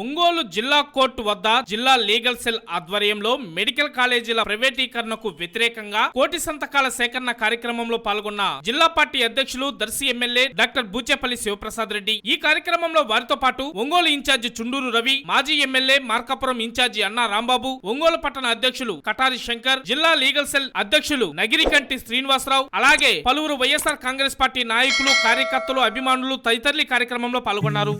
ఒంగోలు జిల్లా కోర్టు వద్ద జిల్లా లీగల్ సెల్ ఆధ్వర్యంలో మెడికల్ కాలేజీల ప్రైవేటీకరణకు వ్యతిరేకంగా కోటి సంతకాల సేకరణ కార్యక్రమంలో పాల్గొన్న జిల్లా పార్టీ అధ్యక్షులు దర్శి ఎమ్మెల్యే డాక్టర్ బూచేపల్లి శివప్రసాద్ రెడ్డి. ఈ కార్యక్రమంలో వారితో పాటు ఒంగోలు ఇన్ఛార్జి చుండూరు రవి మాజీ ఎమ్మెల్యే మార్కాపురం ఇన్ఛార్జి అన్నా రాంబాబు ఒంగోలు పట్టణ అధ్యక్షులు కటారి శంకర్ జిల్లా లీగల్ సెల్ అధ్యక్షులు నగిరికంటి శ్రీనివాసరావు అలాగే పలువురు వైఎస్ఆర్ కాంగ్రెస్ పార్టీ నాయకులు కార్యకర్తలు అభిమానులు తదితరులు కార్యక్రమంలో పాల్గొన్నారు.